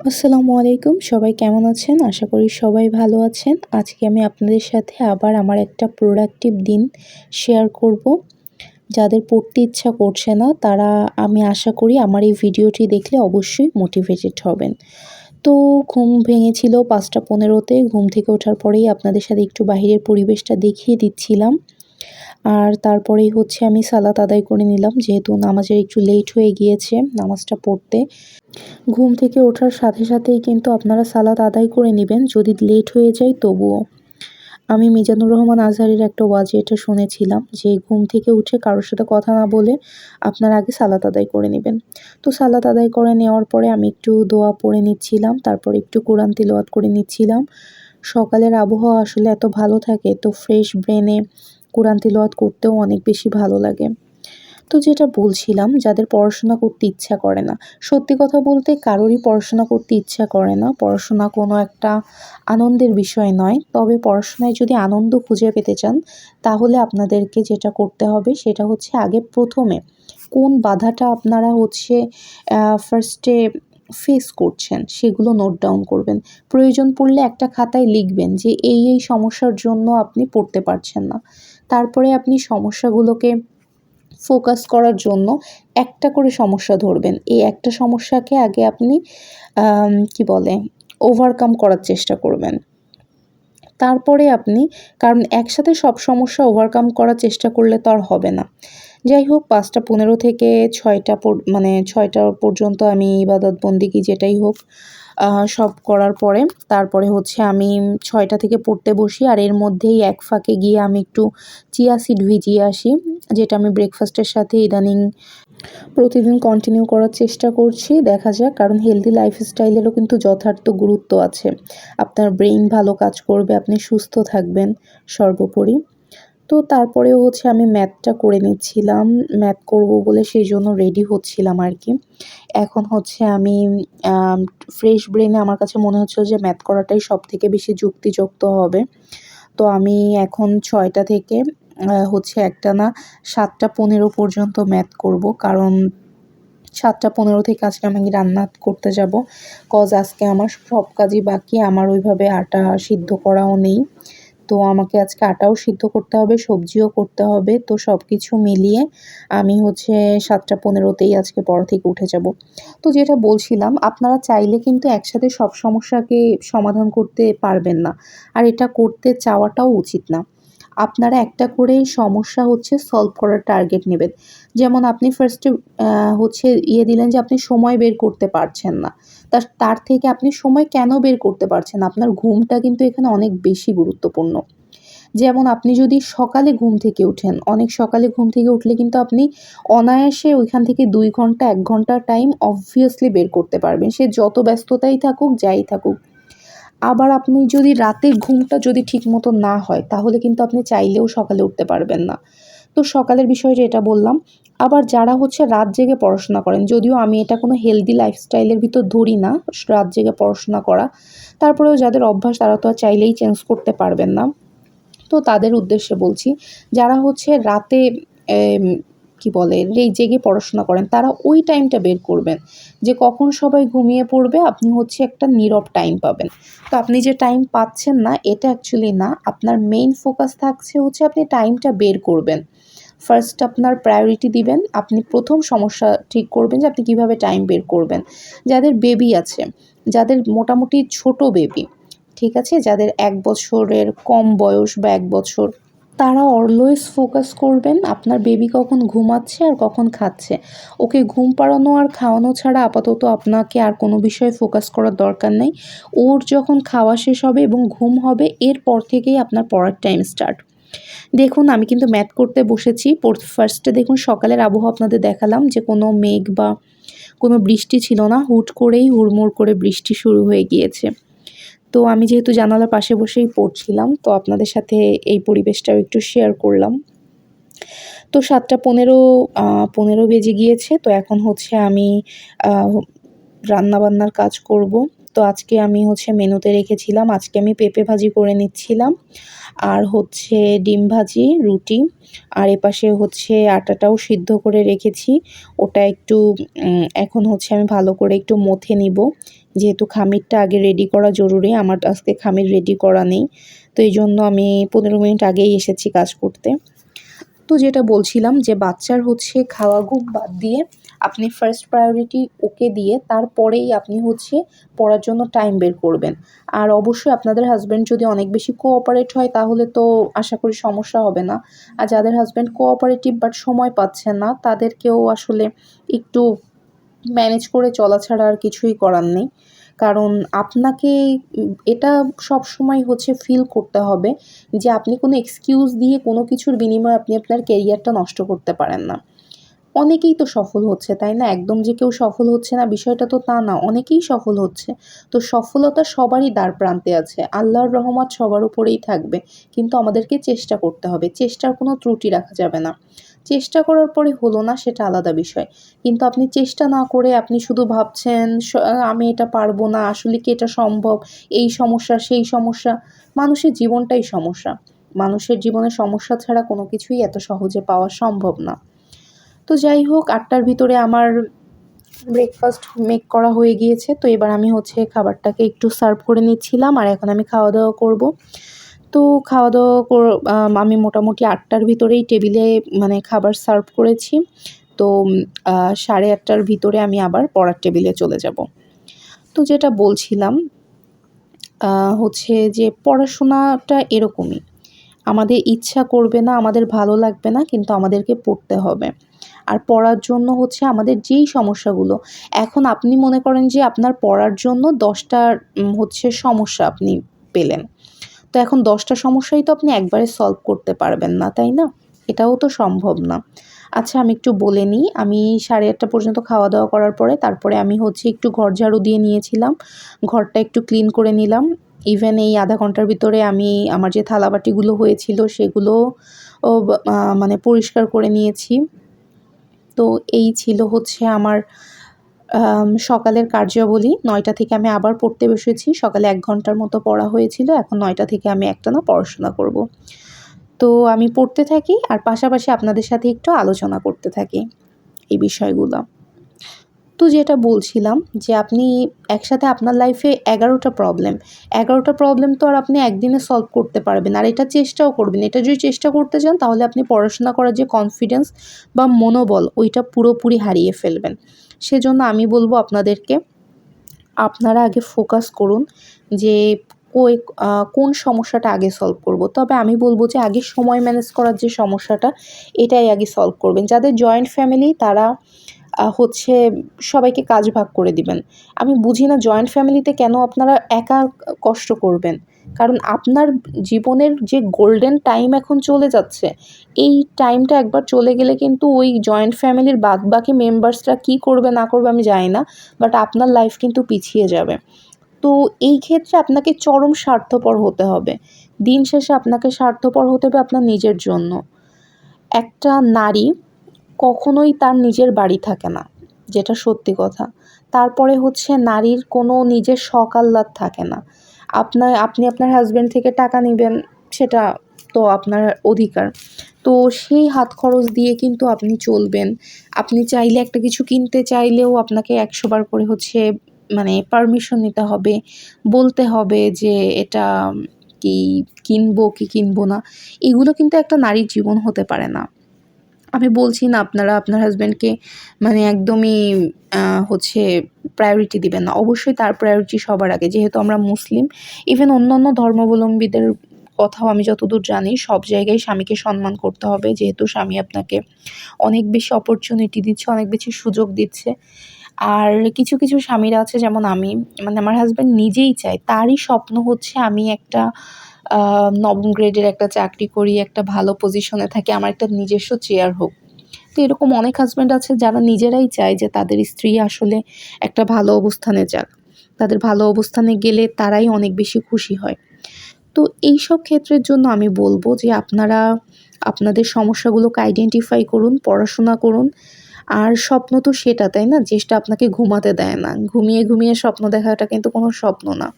আসসালামু আলাইকুম। সবাই কেমন আছেন? আশা করি সবাই ভালো আছেন। আজকে আমি আপনাদের সাথে আবার আমার একটা প্রোডাক্টিভ দিন শেয়ার করব। যাদের পড়তে ইচ্ছা করছে না, তারা আমি আশা করি আমার এই ভিডিওটি দেখলে অবশ্যই মোটিভেটেড হবেন। তো ঘুম ভেঙেছিল পাঁচটা পনেরোতে। ঘুম থেকে ওঠার পরেই আপনাদের সাথে একটু বাহিরের পরিবেশটা দেখিয়ে দিচ্ছিলাম। আর তারপরেই হচ্ছে আমি সালাত আদায় করে নিলাম, যেহেতু নামাজের একটু লেট হয়ে গিয়েছে নামাজটা পড়তে। ঘুম থেকে ওঠার সাথে সাথেই কিন্তু আপনারা সালাত আদায় করে নেবেন, যদি লেট হয়ে যায় তবুও। আমি মিজানুর রহমান আজহারের একটা ওয়াজে এটা শুনেছিলাম, যে ঘুম থেকে উঠে কারোর সাথে কথা না বলে আপনার আগে সালাত আদায় করে নেবেন। তো সালাত আদায় করে নেওয়ার পরে আমি একটু দোয়া পড়ে নিচ্ছিলাম, তারপর একটু কোরআন তিলওয়াত করে নিচ্ছিলাম। সকালের আবহাওয়া আসলে এত ভালো থাকে, তো ফ্রেশ ব্রেনে কোরআন তিলওয়াত করতেও অনেক বেশি ভালো লাগে। তো যেটা বলছিলাম, যাদের পড়াশোনা করতে ইচ্ছা করে না। সত্যি কথা বলতে কারোরই পড়াশোনা করতে ইচ্ছা করে না। পড়াশোনা কোনো একটা আনন্দের বিষয় নয়। তবে পড়াশোনায় যদি আনন্দ খুঁজে পেতে চান, তাহলে আপনাদেরকে যেটা করতে হবে, সেটা হচ্ছে আগে প্রথমে কোন বাধাটা আপনারা হচ্ছে ফার্স্টে ফেস করছেন, সেগুলো নোট ডাউন করবেন। প্রয়োজন পড়লে একটা খাতায় লিখবেন যে, এই এই সমস্যার জন্য আপনি পড়তে পারছেন না। তারপরে আপনি সমস্যাগুলোকে ফোকাস করার জন্য একটা করে সমস্যা ধরবেন। এই একটা সমস্যাকে আগে আপনি কি বলে ওভারকাম করার চেষ্টা করবেন। তারপরে আপনি, কারণ একসাথে সব সমস্যা ওভারকাম করার চেষ্টা করলে তো আর হবে না। যাই হোক, পাঁচটা পনেরো থেকে ছয়টা মানে ছয়টা পর্যন্ত আমি ইবাদত বন্দিকি যেটাই হোক সব করার পরে, তারপরে হচ্ছে আমি ছয়টা থেকে পড়তে বসি, আর এর মধ্যেই এক ফাঁকে গিয়ে আমি একটু চিয়া সিড ভিজিয়ে আসি, যেটা আমি ব্রেকফাস্টের সাথে ইদানিং প্রতিদিন কন্টিনিউ করার চেষ্টা করছি, দেখা যাক, কারণ হেলদি লাইফস্টাইলেরও কিন্তু যথার্থ গুরুত্ব আছে। আপনার ব্রেইন ভালো কাজ করবে, আপনি সুস্থ থাকবেন, সর্বোপরি। তো তারপরেও হচ্ছে আমি ম্যাথটা করে নিচ্ছিলাম, ম্যাথ করব বলে সেই জন্য রেডি হচ্ছিলাম আর কি। এখন হচ্ছে আমি ফ্রেশ ব্রেনে আমার কাছে মনে হচ্ছে যে ম্যাথ করাটাই সব থেকে বেশি যুক্তিযুক্ত হবে। তো আমি এখন ছয়টা থেকে হচ্ছে একটা না সাতটা পনেরো পর্যন্ত ম্যাথ করব। কারণ সাতটা পনেরো থেকে আজকে আমি রান্না করতে যাব। কজ আজকে আমার সব কাজই বাকি, আমার ওইভাবে আটা সিদ্ধ করাও নেই। তো আমাকে আজকে আটাও সিদ্ধ করতে হবে, সবজিও করতে হবে, তো সব কিছু মিলিয়ে আমি হচ্ছে সাতটা পনেরোতেই আজকে পর থেকে উঠে যাব। তো যেটা বলছিলাম, আপনারা চাইলে কিন্তু একসাথে সব সমস্যাকে সমাধান করতে পারবেন না। আর এটা করতে চাওয়াটাও উচিত না। আপনারা একটা করে সমস্যা হচ্ছে সলভ করার টার্গেট নেবেন। যেমন আপনি ফার্স্টে হচ্ছে ইয়ে দিলেন যে আপনি সময় বের করতে পারছেন না। তার তার থেকে আপনি সময় কেন বের করতে পারছেন? আপনার ঘুমটা কিন্তু এখানে অনেক বেশি গুরুত্বপূর্ণ। যেমন আপনি যদি সকালে ঘুম থেকে উঠেন, অনেক সকালে ঘুম থেকে উঠলে কিন্তু আপনি অনায়াসে ওইখান থেকে দুই ঘণ্টা, এক ঘণ্টা টাইম অবভিয়াসলি বের করতে পারবেন। সে যত ব্যস্ততাই থাকুক, যাই থাকুক আবার আপনি যদি রাতে ঘুমটা যদি ঠিক মতো না হয়, তাহলে কিন্তু আপনি চাইলেও সকালে উঠতে পারবেন না। তো সকালের বিষয়টা এটা বললাম। আবার যারা হচ্ছে রাত জেগে পড়াশোনা করেন, যদিও আমি এটা কোনো হেলদি লাইফস্টাইলের ভিতর ধরি না, রাত জেগে পড়াশোনা করা। তারপরেও যাদের অভ্যাস, তারা তো আর চাইলেই চেঞ্জ করতে পারবেন না। তো তাদের উদ্দেশ্যে বলছি, যারা হচ্ছে রাতে কি বলে জেগে পড়াশোনা করেন, তারা ওই টাইমটা বের করবেন যে কখন সবাই ঘুমিয়ে পড়বে, আপনি হচ্ছে একটা নীরব টাইম পাবেন। তো আপনি যে টাইম পাচ্ছেন না, এটা অ্যাকচুয়ালি না, আপনার মেইন ফোকাস থাকছে হচ্ছে আপনি টাইমটা বের করবেন। ফার্স্ট আপনার প্রায়োরিটি দিবেন, আপনি প্রথম সমস্যা ঠিক করবেন যে আপনি কীভাবে টাইম বের করবেন। যাদের বেবি আছে, যাদের মোটামুটি ছোট বেবি ঠিক আছে? যাদের এক বছরের কম বয়স বা এক বছর তারা অলওয়েজ ফোকাস করবেন আপনার বেবি কখন ঘুমাচ্ছে আর কখন খাচ্ছে। ওকে ঘুম পাড়ানো আর খাওয়ানো ছাড়া আপাতত আপনাকে আর কোনো বিষয়ে ফোকাস করার দরকার নেই। ওর যখন খাওয়া শেষ হবে এবং ঘুম হবে, এরপর থেকেই আপনার পড়ার টাইম স্টার্ট দেখুন, আমি কিন্তু ম্যাথ করতে বসেছি। ফার্স্টে দেখুন, সকালের আবহাওয়া আপনাদের দেখালাম যে কোনো মেঘ বা কোনো বৃষ্টি ছিল না। হুট করেই হুড়মুড় করে বৃষ্টি শুরু হয়ে গিয়েছে। তো আমি যেহেতু জানালার পাশে বসেই পড়ছিলাম, তো আপনাদের সাথে এই পরিবেশটাও একটু শেয়ার করলাম। তো সাতটা পনেরো পনেরো বেজে গিয়েছে, তো এখন হচ্ছে আমি রান্নাবান্নার কাজ করব। তো আজকে আমি হচ্ছে মেনুতে রেখেছিলাম, আজকে আমি পেঁপে ভাজি করে নিচ্ছিলাম, আর হচ্ছে ডিম ভাজি, রুটি, আর এপাশে হচ্ছে আটাটাও সিদ্ধ করে রেখেছি। ওটা একটু এখন হচ্ছে আমি ভালো করে একটু মথে নিব। যেহেতু খামিরটা আগে রেডি করা জরুরি, আমার আজকে খামির রেডি করা নেই। তো এই জন্য আমি পনেরো মিনিট আগেই এসেছি কাজ করতে। তো যেটা বলছিলাম যে বাচ্চার হচ্ছে খাওয়া ঘুম বাদ দিয়ে আপনি ফার্স্ট প্রায়োরিটি ওকে দিয়ে তারপরেই আপনি হচ্ছে পড়ার জন্য টাইম বের করবেন। আর অবশ্যই আপনাদের হাজব্যান্ড যদি অনেক বেশি কোঅপারেট হয়, তাহলে তো আশা করি সমস্যা হবে না। আর যাদের হাজব্যান্ড কোঅপারেটিভ বাট সময় পাচ্ছে না, তাদেরকেও আসলে একটু ম্যানেজ করে চলা ছাড়া আর কিছুই করার নেই। কারণ আপনাকে এটা সব সময় হচ্ছে ফিল করতে হবে যে আপনি কোনো এক্সকিউজ দিয়ে কোনো কিছুর বিনিময়ে আপনি আপনার কেরিয়ারটা নষ্ট করতে পারেন না। অনেকেই তো সফল হচ্ছে, তাই না? একদম যে কেউ সফল হচ্ছে না, বিষয়টা তো তা না, অনেকেই সফল হচ্ছে। তো সফলতা সবারই দ্বার প্রান্তে আছে, আল্লাহর রহমত সবার উপরেই থাকবে। কিন্তু আমাদেরকে চেষ্টা করতে হবে, চেষ্টার কোনো ত্রুটি রাখা যাবে না। চেষ্টা করার পরে হলো না, সেটা আলাদা বিষয়। কিন্তু আপনি চেষ্টা না করে আপনি শুধু ভাবছেন আমি এটা পারব না, আসলে কি এটা সম্ভব, এই সমস্যা, সেই সমস্যা। মানুষের জীবনটাই সমস্যা। মানুষের জীবনে সমস্যা ছাড়া কোনো কিছুই এত সহজে পাওয়া সম্ভব না। তো যাই হোক, আটটার ভিতরে আমার ব্রেকফাস্ট মেক করা হয়ে গিয়েছে। তো এবার আমি হচ্ছে খাবারটাকে একটু সার্ভ করে নিচ্ছিলাম, আর এখন আমি খাওয়া দাওয়া করব। তো খাওয়া দাওয়া আমি মোটামুটি আটটার ভিতরেই টেবিলে মানে খাবার সার্ভ করেছি। তো সাড়ে আটটার ভিতরে আমি আবার পড়ার টেবিলে চলে যাব। তো যেটা বলছিলাম হচ্ছে যে পড়াশোনাটা এরকমই। আমাদের ইচ্ছা করবে না, আমাদের ভালো লাগবে না, কিন্তু আমাদেরকে পড়তে হবে। আর পড়ার জন্য হচ্ছে আমাদের যেই সমস্যাগুলো, এখন আপনি মনে করেন যে আপনার পড়ার জন্য দশটা হচ্ছে সমস্যা আপনি পেলেন। তো এখন দশটা সমস্যাই তো আপনি একবারে সলভ করতে পারবেন না, তাই না? এটাও তো সম্ভব না। আচ্ছা আমি একটু বলে নিই। আমি সাড়ে আটটা পর্যন্ত খাওয়া দাওয়া করার পরে তারপরে আমি হচ্ছে একটু ঘর ঝাড়ু দিয়ে নিয়েছিলাম। ঘরটা একটু ক্লিন করে নিলাম। ইভেন এই আধা ঘণ্টার ভিতরে আমি আমার যে থালাবাটিগুলো হয়েছিল সেগুলো ও মানে পরিষ্কার করে নিয়েছি। তো এই ছিল হচ্ছে আমার সকালের কার্যাবলী, নয়টা থেকে আমি আবার পড়তে বসেছি। সকালে এক ঘণ্টার মতো পড়া হয়েছিল, এখন নয়টা থেকে আমি একটা না পড়াশোনা করব। তো আমি পড়তে থাকি, আর পাশাপাশি আপনাদের সাথে একটু আলোচনা করতে থাকি এই বিষয়গুলো। তো যেটা বলছিলাম যে আপনি একসাথে আপনার লাইফে এগারোটা প্রবলেম এগারোটা প্রবলেম তো আর আপনি একদিনে সলভ করতে পারবেন। আর এটা চেষ্টাও করবেন। এটা যদি চেষ্টা করতে চান, তাহলে আপনি পড়াশোনা করার যে কনফিডেন্স বা মনোবল, ওইটা পুরোপুরি হারিয়ে ফেলবেন। সেজন্য আমি বলব আপনাদেরকে, আপনারা আগে ফোকাস করুন যে কই কোন সমস্যাটা আগে সলভ করব। তবে আমি বলব যে আগে সময় ম্যানেজ করার যে সমস্যাটা, এটাই আগে সলভ করবেন। যাদের জয়েন্ট ফ্যামিলি তারা হচ্ছে সবাইকে কাজ ভাগ করে দিবেন। আমি বুঝি না জয়েন্ট ফ্যামিলিতে কেন আপনারা একা কষ্ট করবেন? কারণ আপনার জীবনের যে গোল্ডেন টাইম এখন চলে যাচ্ছে, এই টাইমটা একবার চলে গেলে কিন্তু ওই জয়েন্ট ফ্যামিলির বাদ বাকি মেম্বার্সরা কী করবে, না করবে আমি জানি না বাট আপনার লাইফ কিন্তু পিছিয়ে যাবে। তো এই ক্ষেত্রে আপনাকে চরম স্বার্থপর হতে হবে। দিন শেষে আপনাকে স্বার্থপর হতে হবে আপনার নিজের জন্য। একটা নারী কখনোই তার নিজের বাড়ি থাকে না, যেটা সত্যি কথা। তারপরে হচ্ছে নারীর কোনো নিজের শখ আহ্লাদ থাকে না। আপনার, আপনি আপনার হাজব্যান্ড থেকে টাকা নেবেন, সেটা তো আপনার অধিকার। তো সেই হাত খরচ দিয়ে কিন্তু আপনি চলবেন। আপনি চাইলে একটা কিছু কিনতে চাইলেও আপনাকে একশোবার করে হচ্ছে মানে পারমিশন নিতে হবে। বলতে হবে যে এটা কি কিনবো কি কিনবো না। এগুলো কিন্তু একটা নারীর জীবন হতে পারে না। আমি বলছি না, আপনারা আপনার হাজব্যান্ডকে মানে একদমই হচ্ছে প্রায়োরিটি দিবেন না। অবশ্যই তার প্রায়োরিটি সবার আগে। যেহেতু আমরা মুসলিম ইভেন অন্য অন্য ধর্মাবলম্বীদের কথাও আমি যতদূর জানি, সব জায়গায় স্বামীকে সম্মান করতে হবে। যেহেতু স্বামী আপনাকে অনেক বেশি অপরচুনিটি দিচ্ছে, অনেক বেশি সুযোগ দিচ্ছে। আর কিছু কিছু স্বামীরা আছে, যেমন আমি। মানে আমার হাজব্যান্ড নিজেই চায়। তারই স্বপ্ন হচ্ছে আমি একটা নবম গ্রেডের একটা চাকরি করি, একটা ভালো পজিশনে থাকি, আমার একটা নিজস্ব চেয়ার হোক। তো এরকম অনেক হাজব্যান্ড আছে যারা নিজেরাই চায় যে তাদের স্ত্রী আসলে একটা ভালো অবস্থানে যাক। তাদের ভালো অবস্থানে গেলে তারাই অনেক বেশি খুশি হয়। তো এই সব ক্ষেত্রের জন্য আমি বলব যে আপনারা, আপনাদের সমস্যাগুলোকে আইডেন্টিফাই করুন, পড়াশোনা করুন আর স্বপ্ন তো সেটা, তাই না? যেটা আপনাকে ঘুমাতে দেয় না। ঘুমিয়ে ঘুমিয়ে স্বপ্ন দেখাটা কিন্তু কোনো স্বপ্ন না।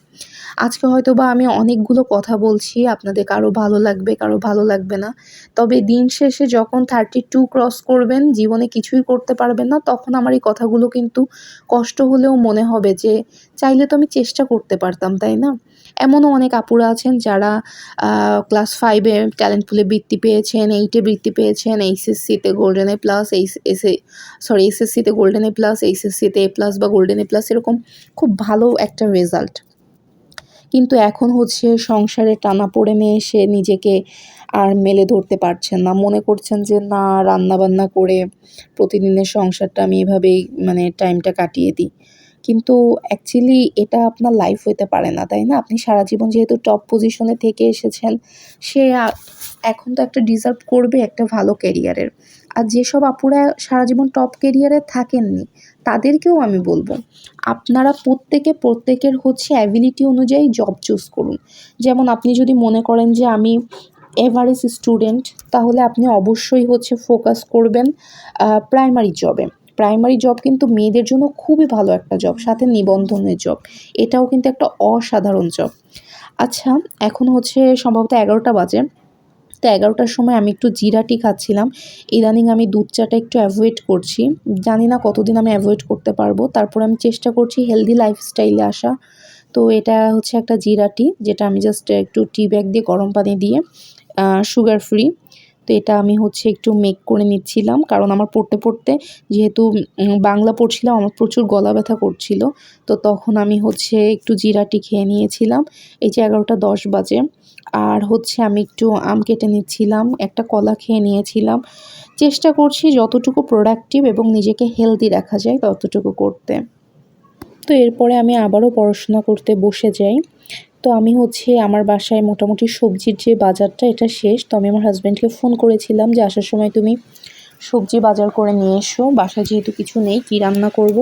আজকে হয়তো বা আমি অনেকগুলো কথা বলছি, আপনাদের কারও ভালো লাগবে, কারও ভালো লাগবে না। তবে দিন শেষে যখন থার্টি টু ক্রস করবেন, জীবনে কিছুই করতে পারবেন না, তখন আমার এই কথাগুলো কিন্তু কষ্ট হলেও মনে হবে যে, চাইলে তো আমি চেষ্টা করতে পারতাম, তাই না? এমনও অনেক আপুরা আছেন যারা ক্লাস ফাইভে ট্যালেন্ট পুলে বৃত্তি পেয়েছেন এইটে বৃত্তি পেয়েছেন এইচএসসিতে golden A plus H S sorry এসএসসিতে গোল্ডেন এ প্লাস এইচএসসিতে এ প্লাস বা গোল্ডেন এ প্লাস এরকম খুব ভালো একটা রেজাল্ট কিন্তু এখন হচ্ছে সংসারে টানা পড়ে সে নিজেকে আর মেলে ধরতে পারছেন না। মনে করছেন যে, না রান্না বান্না করে প্রতিদিনের সংসারটা আমি এভাবেই মানে টাইমটা কাটিয়ে দিই। কিন্তু অ্যাকচুয়ালি এটা আপনার লাইফ হইতে পারে না, তাই না? আপনি সারা জীবন যেহেতু টপ পজিশনে থেকে এসেছেন, সে এখন তো একটা ডিজার্ভ করবে একটা ভালো ক্যারিয়ারের আর যেসব আপুরা সারা জীবন টপ ক্যারিয়ারে থাকেননি, তাদেরকেও আমি বলব, আপনারা প্রত্যেকে, প্রত্যেকের হচ্ছে অ্যাবিলিটি অনুযায়ী জব চুজ করুন। যেমন আপনি যদি মনে করেন যে আমি এভারেজ স্টুডেন্ট তাহলে আপনি অবশ্যই হচ্ছে ফোকাস করবেন প্রাইমারি জবে প্রাইমারি জব কিন্তু মেয়েদের জন্য খুবই ভালো একটা জব সাথে নিবন্ধনের জব এটাও কিন্তু একটা অসাধারণ জব আচ্ছা এখন হচ্ছে সম্ভবত এগারোটা বাজে। তো এগারোটার সময় আমি একটু জিরা টি খাচ্ছিলাম। ইদানিং আমি দুধ চাটা একটু অ্যাভয়েড করছি। জানি না কতদিন আমি অ্যাভয়েড করতে পারব। তারপর আমি চেষ্টা করছি হেলদি লাইফস্টাইলে আসা। তো এটা হচ্ছে একটা জিরা টি যেটা আমি জাস্ট একটু টি ব্যাগ দিয়ে গরম পানি দিয়ে সুগার ফ্রি তো এটা আমি হচ্ছে একটু মেক করে নিচ্ছিলাম। কারণ আমার পড়তে পড়তে যেহেতু বাংলা পড়ছিলাম, আমার প্রচুর গলা ব্যথা করছিল। তো তখন আমি হচ্ছে একটু জিরাটি খেয়ে নিয়েছিলাম। এই যে এগারোটা দশ বাজে। আর হচ্ছে আমি একটু আম কেটে নিচ্ছিলাম, একটা কলা খেয়ে নিয়েছিলাম। চেষ্টা করছি যতটুকু প্রোডাক্টিভ এবং নিজেকে হেলদি রাখা যায় ততটুকু করতে। তো এরপরে আমি আবারও পড়াশোনা করতে বসে যাই। তো আমি হচ্ছে আমার বাসায় মোটামুটি সবজির যে বাজারটা, এটা শেষ। তো আমি আমার হাজব্যান্ডকে ফোন করেছিলাম যে, আসার সময় তুমি সবজি বাজার করে নিয়ে এসো। বাসায় যেহেতু কিছু নেই, কি রান্না করব?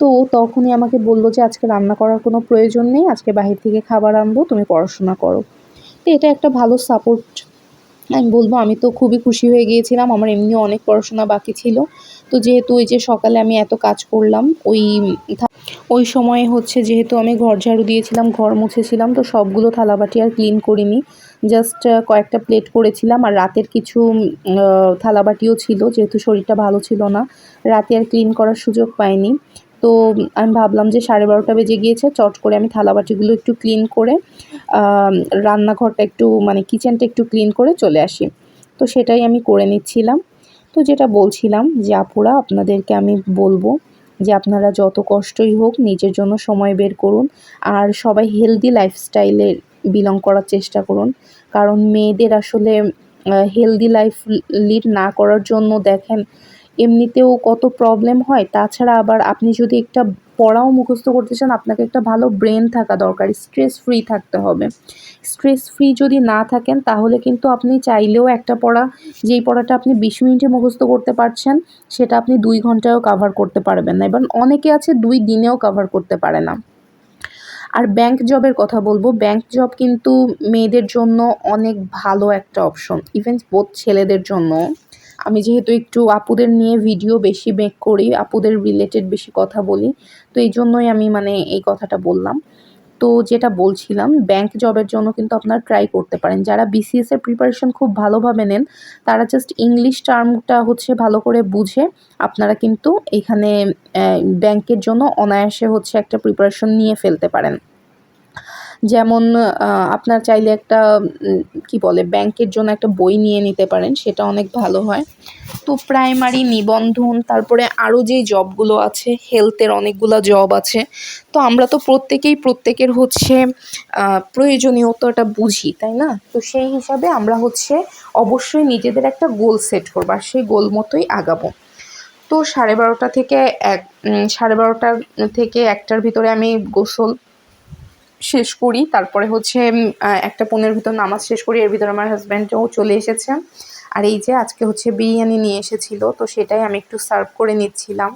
তো তখনই আমাকে বলল যে, আজকে রান্না করার কোনো প্রয়োজন নেই। আজকে বাহির থেকে খাবার আনব, তুমি পড়াশোনা করো। তো এটা একটা ভালো সাপোর্ট আমি বলব, আমি তো খুবই খুশি হয়ে গিয়েছিলাম। আমার এমনিও অনেক পড়াশোনা বাকি ছিল। তো যেহেতু ওই যে সকালে আমি এত কাজ করলাম, ওই ওই সময়ে হচ্ছে যেহেতু আমি ঘর ঝাড়ু দিয়েছিলাম, ঘর মুছেছিলাম, তো সবগুলো থালাবাটি আর ক্লিন করিনি। জাস্ট কয়েকটা প্লেট করেছিলাম। আর রাতের কিছু থালাবাটিও ছিল, যেহেতু শরীরটা ভালো ছিল না, রাতে আর ক্লিন করার সুযোগ পাইনি। তো আমি ভাবলাম যে সাড়ে বারোটা বেজে গিয়েছে, চট করে আমি থালাবাটিগুলো একটু ক্লিন করে রান্নাঘরটা একটু মানে কিচেনটা একটু ক্লিন করে চলে আসি। তো সেটাই আমি করে নিচ্ছিলাম। তো যেটা বলছিলাম যে, আপুরা, আপনাদেরকে আমি বলব যে, আপনারা যত কষ্টই হোক নিজের জন্য সময় বের করুন আর সবাই হেলদি লাইফস্টাইলের বিলং করার চেষ্টা করুন। কারণ মেয়েদের আসলে হেলদি লাইফ লিড না করার জন্য দেখেন এমনিতেও কত প্রবলেম হয়, তাছাড়া আবার আপনি যদি একটা পড়াও মুখস্থ করতে চান, আপনাকে একটা ভালো ব্রেন থাকা দরকার স্ট্রেস ফ্রি থাকতে হবে। স্ট্রেস ফ্রি যদি না থাকেন, তাহলে কিন্তু আপনি চাইলেও একটা পড়া, যেই পড়াটা আপনি বিশ মিনিটে মুখস্থ করতে পারছেন, সেটা আপনি দুই ঘন্টায়ও কাভার করতে পারবেন না। এবার অনেকে আছে দুই দিনেও কাভার করতে পারে না। আর ব্যাংক জবের কথা বলব ব্যাংক জব কিন্তু মেয়েদের জন্য অনেক ভালো একটা অপশন ইভেন বোধ ছেলেদের জন্য আমি যেহেতু একটু আপুদের নিয়ে ভিডিও বেশি মেক করি, আপুদের রিলেটেড বেশি কথা বলি, তো এই জন্যই আমি মানে এই কথাটা বললাম। তো যেটা বলছিলাম ব্যাংক জবের জন্য কিন্তু আপনারা ট্রাই করতে পারেন। যারা বিসিএস এর প্রিপারেশন খুব ভালোভাবে নেন, তারা জাস্ট ইংলিশ টার্মটা হচ্ছে ভালো করে বুঝে আপনারা কিন্তু এখানে ব্যাংকের জন্য অনায়াসে হচ্ছে একটা প্রিপারেশন নিয়ে ফেলতে পারেন। যেমন আপনার চাইলে একটা কি বলে, ব্যাংকের জন্য একটা বই নিয়ে নিতে পারেন, সেটা অনেক ভালো হয়। তো প্রাইমারি নিবন্ধন, তারপরে আরও যেই জবগুলো আছে, হেলথের অনেকগুলো জব আছে, তো আমরা তো প্রত্যেকেই, প্রত্যেকের হচ্ছে প্রয়োজনীয়তাটা বুঝি, তাই না? তো সেই হিসাবে আমরা হচ্ছে অবশ্যই নিজেদের একটা গোল সেট করব, আর সেই গোল মতোই আগাবো। তো সাড়ে বারোটা থেকে এক সাড়ে বারোটা থেকে একটার ভিতরে আমি গোসল শেষ করি। তারপরে হচ্ছে একটা পনেরো ভিতর নামাজ শেষ করি, এর ভিতরে আমার হাজব্যান্ডও চলে এসেছে। আর এই যে আজকে হচ্ছে বিরিয়ানি নিয়ে এসেছিল, তো সেটাই আমি একটু সার্ভ করে নিচ্ছিলাম।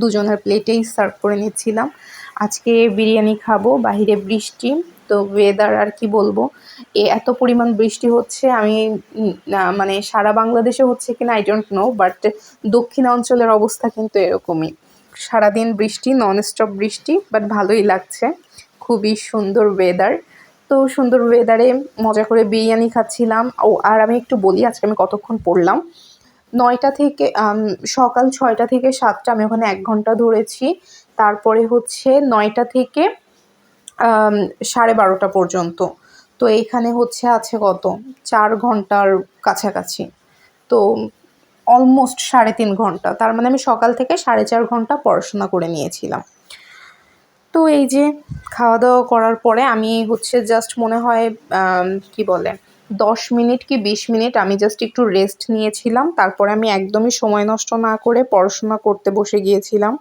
দুজনের প্লেটেই সার্ভ করে নিচ্ছিলাম। আজকে বিরিয়ানি খাব, বাহিরে বৃষ্টি, তো ওয়েদার আর কি বলব? এ, এত পরিমাণ বৃষ্টি হচ্ছে, আমি মানে সারা বাংলাদেশে হচ্ছে কিনা আই ডোন্ট নো বাট দক্ষিণাঞ্চলের অবস্থা কিন্তু এরকমই। সারাদিন বৃষ্টি নন স্টপ বৃষ্টি বাট ভালোই লাগছে। খুবই সুন্দর ওয়েদার তো সুন্দর ওয়েদারে মজা করে বিরিয়ানি খাচ্ছিলাম। ও, আর আমি একটু বলি, আজকে আমি কতক্ষণ পড়লাম? নয়টা থেকে সকাল ছয়টা থেকে সাতটা, আমি ওখানে এক ঘণ্টা ধরেছি। তারপরে হচ্ছে নয়টা থেকে সাড়ে বারোটা পর্যন্ত। তো এইখানে হচ্ছে আছে কত? চার ঘণ্টার কাছাকাছি। তো অলমোস্ট সাড়ে তিন ঘণ্টা। তার মানে আমি সকাল থেকে সাড়ে চার ঘণ্টা পড়াশোনা করে নিয়েছিলাম। তো এই যে খাওয়া দাওয়া করার পরে আমি হচ্ছে জাস্ট মনে হয় কি বলে, দশ মিনিট কি বিশ মিনিট আমি জাস্ট একটু রেস্ট নিয়েছিলাম। তারপরে আমি একদমই সময় নষ্ট না করে পড়াশোনা করতে বসে গিয়েছিলাম।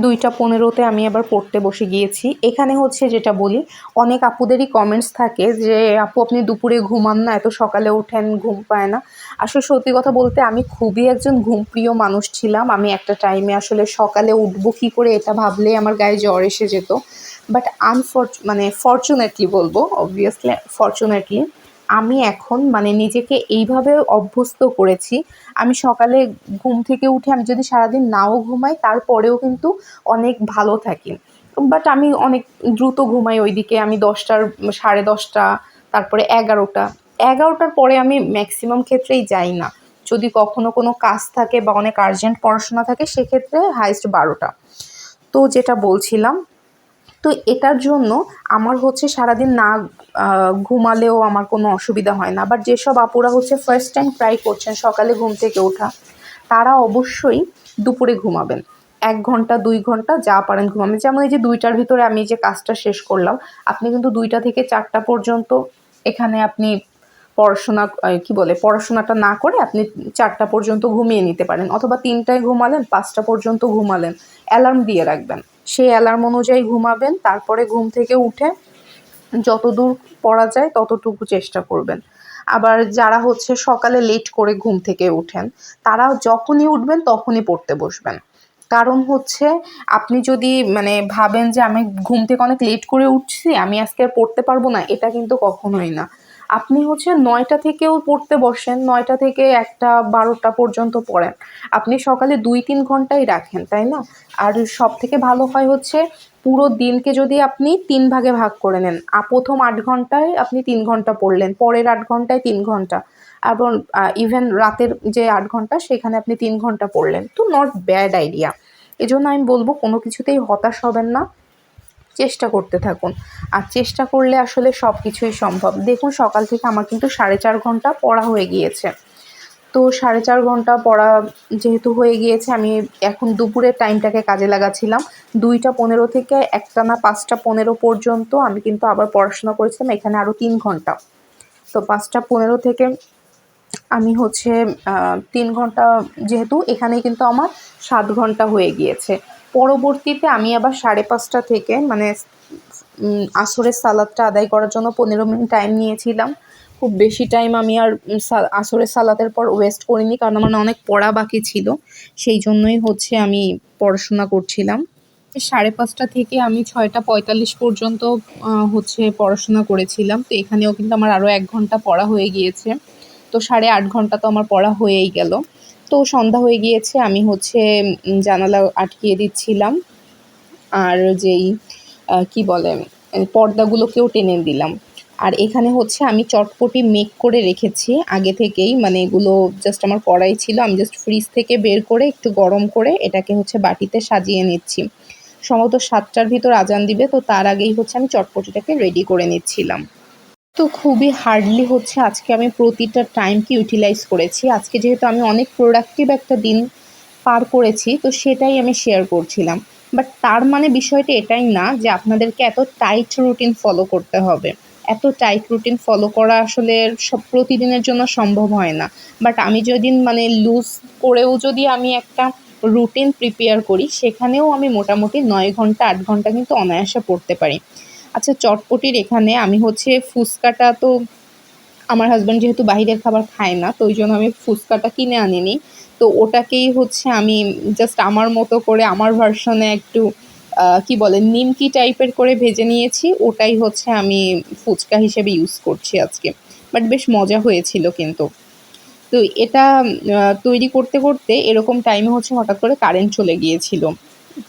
দুইটা পনেরোতে আমি আবার পড়তে বসে গিয়েছি। এখানে হচ্ছে যেটা বলি, অনেক আপুদেরই কমেন্টস থাকে যে, আপু, আপনি দুপুরে ঘুমান না? এত সকালে ওঠেন, ঘুম পায় না? আসলে সত্যি কথা বলতে আমি খুবই একজন ঘুমপ্রিয় মানুষ ছিলাম। আমি একটা টাইমে আসলে সকালে উঠবো কী করে এটা ভাবলে আমার গায়ে জ্বর এসে যেত। বাট আনফর্চ মানে ফর্চুনেটলি বলব অবভিয়াসলি ফর্চুনেটলি আমি এখন মানে নিজেকে এইভাবে অভ্যস্ত করেছি, আমি সকালে ঘুম থেকে উঠে আমি যদি সারাদিন নাও ঘুমাই, তারপরেও কিন্তু অনেক ভালো থাকি। বাট আমি অনেক দ্রুত ঘুমাই ওইদিকে, আমি দশটার, সাড়ে দশটা, তারপরে এগারোটা। এগারোটার পরে আমি ম্যাক্সিমাম ক্ষেত্রেই যাই না। যদি কখনো কোনো কাজ থাকে বা অনেক আর্জেন্ট পড়াশোনা থাকে, সেক্ষেত্রে হাইস্ট বারোটা। তো যেটা বলছিলাম, তো এটার জন্য আমার হচ্ছে সারাদিন না ঘুমালেও আমার কোনো অসুবিধা হয় না। বাট যেসব আপুরা হচ্ছে ফার্স্ট টাইম ট্রাই করছেন, সকালে ঘুম থেকে ওঠা, তারা অবশ্যই দুপুরে ঘুমাবেন। এক ঘণ্টা, দুই ঘণ্টা যা পারেন ঘুমাবেন। যেমন এই যে দুইটার ভিতরে আমি যে কাজটা শেষ করলাম, আপনি কিন্তু দুইটা থেকে চারটা পর্যন্ত এখানে আপনি পড়াশোনা কি বলে, পড়াশোনাটা না করে আপনি চারটা পর্যন্ত ঘুমিয়ে নিতে পারেন। অথবা তিনটায় ঘুমালেন, পাঁচটা পর্যন্ত ঘুমালেন। অ্যালার্ম দিয়ে রাখবেন। সেই অ্যালার্ম অনুযায়ী ঘুমাবেন, তারপরে ঘুম থেকে উঠে যতদূর পড়া যায় ততটুকু চেষ্টা করবেন। আবার যারা হচ্ছে সকালে লেট করে ঘুম থেকে উঠেন তারা যখনই উঠবেন তখনই পড়তে বসবেন। কারণ হচ্ছে আপনি যদি মানে ভাবেন যে আমি ঘুম থেকে অনেক লেট করে উঠছি, আমি আজকে আর পড়তে পারব না, এটা কিন্তু কখনোই না। আপনি হচ্ছে নয়টা থেকেও পড়তে বসেন, নয়টা থেকে একটা বারোটা পর্যন্ত পড়েন। আপনি সকালে দুই তিন ঘন্টাই রাখেন, তাই না? আর সব থেকে ভালো হয় হচ্ছে পুরো দিনকে যদি আপনি তিন ভাগে ভাগ করে নেন প্রথম আট ঘন্টায় আপনি তিন ঘণ্টা পড়লেন, পরের আট ঘন্টায় তিন ঘণ্টা, এবং ইভেন রাতের যে আট ঘণ্টা সেখানে আপনি তিন ঘণ্টা পড়লেন, তো নট ব্যাড আইডিয়া এজন্য আমি বলব কোনো কিছুতেই হতাশ হবেন না, চেষ্টা করতে থাকুন। আর চেষ্টা করলে আসলে সব কিছুই সম্ভব। দেখুন সকাল থেকে আমার কিন্তু সাড়ে চার ঘণ্টা পড়া হয়ে গিয়েছে। তো সাড়ে চার ঘণ্টা পড়া যেহেতু হয়ে গিয়েছে, আমি এখন দুপুরের টাইমটাকে কাজে লাগাচ্ছিলাম। দুইটা পনেরো থেকে একটা না পাঁচটা পনেরো পর্যন্ত আমি কিন্তু আবার পড়াশোনা করেছিলাম, এখানে আরও তিন ঘণ্টা। তো পাঁচটা পনেরো থেকে আমি হচ্ছে তিন ঘণ্টা যেহেতু এখানে কিন্তু আমার সাত ঘণ্টা হয়ে গিয়েছে। পরবর্তীতে আমি আবার সাড়ে পাঁচটা থেকে মানে আসরের সালাদটা আদায় করার জন্য পনেরো মিনিট টাইম নিয়েছিলাম। খুব বেশি টাইম আমি আর আসরের সালাতের পর ওয়েস্ট করিনি, কারণ আমার অনেক পড়া বাকি ছিল। সেই জন্যই হচ্ছে আমি পড়াশোনা করছিলাম। সাড়ে পাঁচটা থেকে আমি ছয়টা পঁয়তাল্লিশ পর্যন্ত হচ্ছে পড়াশোনা করেছিলাম। তো এখানেও কিন্তু আমার আরও এক ঘণ্টা পড়া হয়ে গিয়েছে। তো সাড়ে আট ঘণ্টা তো আমার পড়া হয়েই গেল। তো সন্ধ্যা হয়ে গিয়েছে, আমি হচ্ছে জানালা আটকিয়ে দিচ্ছিলাম। আর যেই কি বলে পর্দাগুলোকেও টেনে দিলাম। আর এখানে হচ্ছে আমি চটপটি মেক করে রেখেছি। আগে থেকেই মানে এগুলো জাস্ট আমার কড়াই ছিল, আমি জাস্ট ফ্রিজ থেকে বের করে একটু গরম করে এটাকে হচ্ছে বাটিতে সাজিয়ে নিচ্ছি। সম্ভবত সাতটার ভিতর আজান দিবে, তো তার আগেই হচ্ছে আমি চটপটিটাকে রেডি করে নিচ্ছিলাম। তো খুবই হার্ডলি হচ্ছে আজকে আমি প্রতিটা টাইমকে ইউটিলাইজ করেছি। আজকে যেহেতু আমি অনেক প্রোডাক্টিভ একটা দিন পার করেছি, তো সেটাই আমি শেয়ার করছিলাম। বাট তার মানে বিষয়টা এটাই না যে আপনাদেরকে এত টাইট রুটিন ফলো করতে হবে। এত টাইট রুটিন ফলো করা আসলে সব প্রতিদিনের জন্য সম্ভব হয় না। বাট আমি যদি মানে লুজ করেও যদি আমি একটা রুটিন প্রিপেয়ার করি, সেখানেও আমি মোটামুটি নয় ঘণ্টা, আট ঘণ্টা কিন্তু অনায়াসে পড়তে পারি। আচ্ছা চটপটির এখানে আমি হচ্ছে ফুচকাটা তো আমার হাজব্যান্ড যেহেতু বাইরের খাবার খায় না, তো ওই জন্য আমি ফুচকাটা কিনে আনিনি। তো ওটাকেই হচ্ছে আমি জাস্ট আমার মতো করে, আমার ভার্সনে একটু কি বলে, নিমকি টাইপের করে ভেজে নিয়েছি। ওটাই হচ্ছে আমি ফুচকা হিসেবে ইউজ করছি আজকে। বাট বেশ মজা হয়েছিল কিন্তু। তো এটা তৈরি করতে করতে এরকম টাইমে হচ্ছে হঠাৎ করে কারেন্ট চলে গিয়েছিল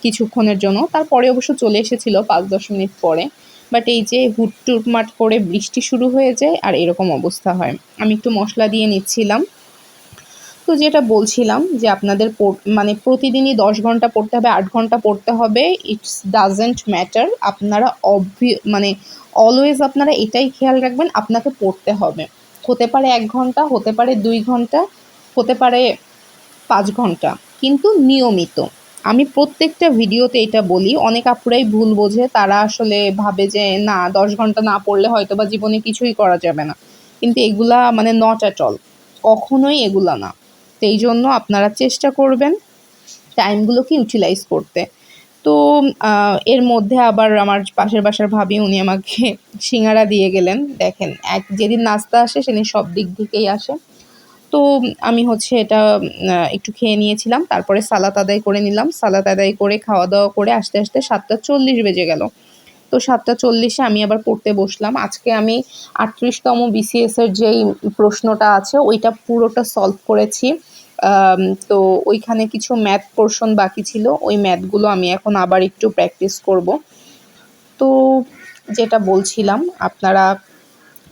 কিছুক্ষণের জন্য। তারপরে অবশ্য চলে এসেছিল পাঁচ, দশ মিনিট পরে। বাট এই যে হুটটুটমাট করে বৃষ্টি শুরু হয়ে যায় আর এরকম অবস্থা হয়। আমি একটু মশলা দিয়ে নিচ্ছিলাম। তো যেটা বলছিলাম যে আপনাদের মানে প্রতিদিনই দশ ঘণ্টা পড়তে হবে, আট ঘণ্টা পড়তে হবে ইটস ডাজেন্ট ম্যাটার আপনারা অবভি মানে অলওয়েজ আপনারা এটাই খেয়াল রাখবেন, আপনাকে পড়তে হবে। হতে পারে এক ঘণ্টা, হতে পারে দুই ঘণ্টা, হতে পারে পাঁচ ঘণ্টা, কিন্তু নিয়মিত। আমি প্রত্যেকটা ভিডিওতে এটা বলি, অনেক আপুরাই ভুল বোঝে, তারা আসলে ভাবে যে না, দশ ঘণ্টা না পড়লে হয়তো বা জীবনে কিছুই করা যাবে না। কিন্তু এগুলা মানে নট অ্যাট অল কখনোই এগুলা না। এই জন্য আপনারা চেষ্টা করবেন টাইমগুলোকে ইউটিলাইজ করতে। তো এর মধ্যে আবার আমার পাশের বাসার ভাবি উনি আমাকে সিঙ্গারা দিয়ে গেলেন। দেখেন, এক, যেদিন নাস্তা আসে সেদিন সব দিক থেকেই আসে। তো, আমি হচ্ছে এটা একটু খেয়ে নিয়েছিলাম, তারপরে সালাত আদায় করে নিলাম। সালাত আদায় করে খাওয়া দাওয়া করে আস্তে আস্তে সাতটা চল্লিশ বেজে গেল। তো সাতটা চল্লিশে আমি আবার পড়তে বসলাম। আজকে আমি আটত্রিশতম বিসিএসের যেই প্রশ্নটা আছে, ওইটা পুরোটা সলভ করেছি। তো ওইখানে কিছু ম্যাথ পোর্শন বাকি ছিল। ওই ম্যাথগুলো আমি এখন আবার একটু প্র্যাকটিস করব। তো যেটা বলছিলাম, আপনারা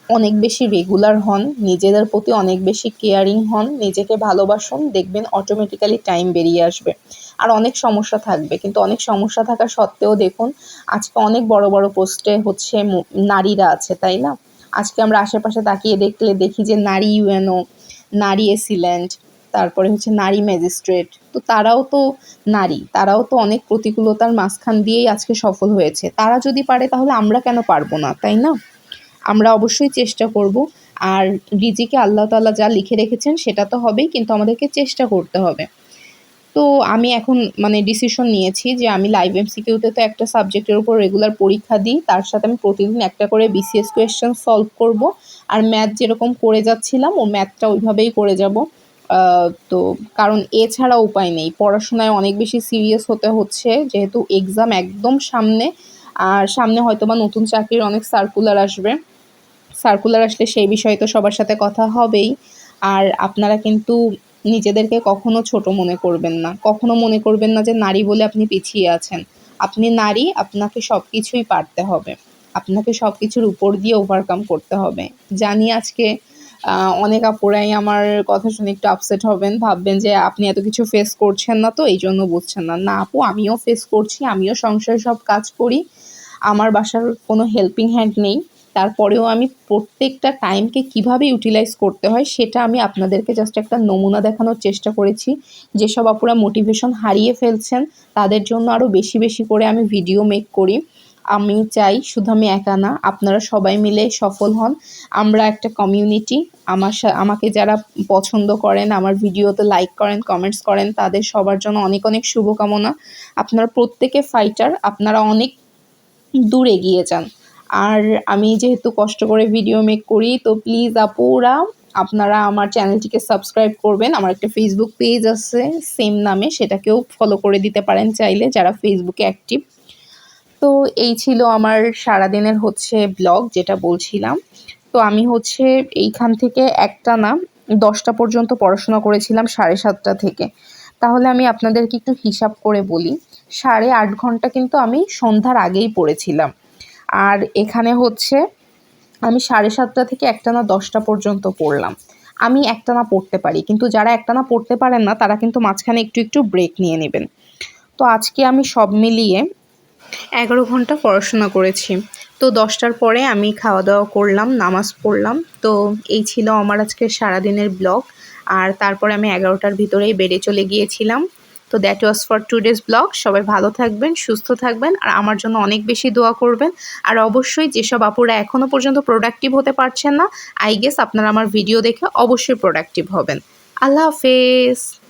অনেক বেশি রেগুলার হন, নিজেদের প্রতি অনেক বেশি কেয়ারিং হন, নিজেকে ভালোবাসুন, দেখবেন অটোমেটিক্যালি টাইম বেরিয়ে আসবে। আর অনেক সমস্যা থাকবে, কিন্তু অনেক সমস্যা থাকা সত্ত্বেও দেখুন, আজকে অনেক বড় বড় পোস্টে হচ্ছে নারীরা আছে, তাই না? আজকে আমরা আশেপাশে তাকিয়ে দেখলে দেখি যে নারী ইউএনও নারী এসিল্যান্ড তারপরে হচ্ছে নারী ম্যাজিস্ট্রেট। তো তারাও তো নারী, তারাও তো অনেক প্রতিকূলতার মাঝখান দিয়েই আজকে সফল হয়েছে। তারা যদি পারে তাহলে আমরা কেন পারব না, তাই না? আমরা অবশ্যই চেষ্টা করব। আর রিজিকে আল্লাহ তাল্লাহ যা লিখে রেখেছেন সেটা তো হবেই, কিন্তু আমাদেরকে চেষ্টা করতে হবে। তো আমি এখন মানে ডিসিশন নিয়েছি যে আমি লাইভ এমসিকিউতে তো একটা সাবজেক্টের উপর রেগুলার পরীক্ষা দিই, তার সাথে আমি প্রতিদিন একটা করে বিসিএস কোয়েশ্চেন সলভ করব। আর ম্যাথ যেরকম করে যাচ্ছিলাম, ও ম্যাথটা ওইভাবেই করে যাব। তো কারণ এছাড়া উপায় নেই। পড়াশোনায় অনেক বেশি সিরিয়াস হতে হচ্ছে, যেহেতু এক্সাম একদম সামনে। আর সামনে হয়তো বা নতুন চাকরির অনেক সার্কুলার আসবে। সার্কুলার আসলে সেই বিষয়ে তো সবার সাথে কথা হবেই। আর আপনারা কিন্তু নিজেদেরকে কখনো ছোট মনে করবেন না। কখনো মনে করবেন না যে নারী বলে আপনি পিছিয়ে আছেন। আপনি নারী, আপনাকে সব কিছুই পারতে হবে। আপনাকে সব কিছুর উপর দিয়ে ওভারকাম করতে হবে। জানি আজকে অনেক আপুরাই আমার কথা শুনে একটু আপসেট হবেন, ভাববেন যে আপনি এত কিছু ফেস করছেন না তো এই জন্য বুঝছেন না। না আপু, আমিও ফেস করছি, আমিও সংসারে সব কাজ করি, আমার বাসার কোনো হেল্পিং হ্যান্ড নেই। তারপরেও আমি প্রত্যেকটা টাইমকে কীভাবে ইউটিলাইজ করতে হয়, সেটা আমি আপনাদেরকে জাস্ট একটা নমুনা দেখানোর চেষ্টা করেছি। যেসব আপুরা মোটিভেশন হারিয়ে ফেলছেন, তাদের জন্য আরও বেশি বেশি করে আমি ভিডিও মেক করি। আমি চাই শুধু আমি একা না, আপনারা সবাই মিলে সফল হন। আমরা একটা কমিউনিটি আমার আমাকে যারা পছন্দ করেন, আমার ভিডিওতে লাইক করেন কমেন্টস করেন, তাদের সবার জন্য অনেক অনেক শুভকামনা। আপনারা প্রত্যেকে ফাইটার আপনারা অনেক দূর এগিয়ে যান। আর আমি যেহেতু কষ্ট করে ভিডিও মেক করি, তো প্লিজ আপুরা আপনারা আমার চ্যানেলটিকে সাবস্ক্রাইব করবেন। আমার একটা ফেসবুক পেজ আছে সেম নামে, সেটাকেও ফলো করে দিতে পারেন চাইলে, যারা ফেসবুকে অ্যাক্টিভ তো এই ছিল আমার সারাদিনের হচ্ছে ব্লগ যেটা বলছিলাম। তো আমি হচ্ছে এইখান থেকে একটা না দশটা পর্যন্ত পড়াশোনা করেছিলাম সাড়ে সাতটা থেকে। তাহলে আমি আপনাদেরকে একটু হিসাব করে বলি, সাড়ে আট ঘণ্টা কিন্তু আমি সন্ধ্যার আগেই পড়েছিলাম। আর এখানে হচ্ছে আমি সাড়ে সাতটা থেকে একটানা দশটা পর্যন্ত পড়লাম। আমি একটানা পড়তে পারি, কিন্তু যারা একটানা পড়তে পারেন না, তারা কিন্তু মাঝখানে একটু একটু ব্রেক নিয়ে নেবেন। তো আজকে আমি সব মিলিয়ে এগারো ঘণ্টা পড়াশোনা করেছি। তো দশটার পরে আমি খাওয়া দাওয়া করলাম, নামাজ পড়লাম। তো এই ছিল আমার আজকে সারাদিনের ব্লগ। আর তারপরে আমি এগারোটার ভিতরেই বেড়ে চলে গিয়েছিলাম। তো that was for today's blog সবাই ভালো থাকবেন, সুস্থ থাকবেন, আর আমার জন্য অনেক বেশি দোয়া করবেন। আর অবশ্যই যেসব আপুরা এখনও পর্যন্ত প্রোডাক্টিভ হতে পারছেন না আই গেস আপনারা আমার ভিডিও দেখে অবশ্যই প্রোডাক্টিভ হবেন। আল্লাহ হাফেজ।